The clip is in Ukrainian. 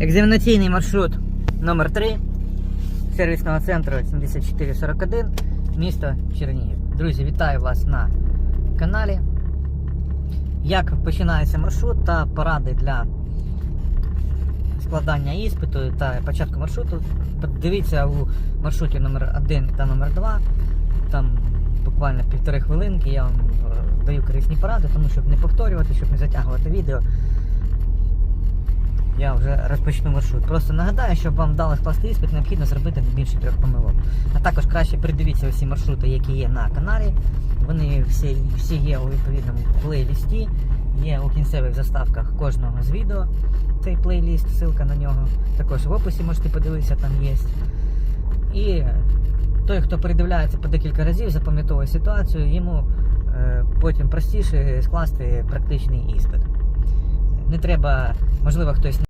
Екзаменаційний маршрут номер 3 сервісного центру 7441, місто Чернігів. Друзі, вітаю вас на каналі. Як починається маршрут та поради для складання іспиту та початку маршруту. Дивіться у маршруті номер 1 та номер 2 Там буквально півтори хвилинки я вам даю корисні поради, тому щоб не повторювати, щоб не затягувати відео. Я вже розпочну маршрут. Просто нагадаю, щоб вам вдало скласти іспит, необхідно зробити не більше трьох помилок. А також краще придивіться усі маршрути, які є на каналі. Вони всі, всі є у відповідному плейлісті, є у кінцевих заставках кожного з відео. Цей плейліст, ссылка на нього. Також в описі можете подивитися, там є. І той, хто передивляється по декілька разів, запам'ятовує ситуацію, йому е, потім простіше скласти практичний іспит. Не треба, можливо, хтось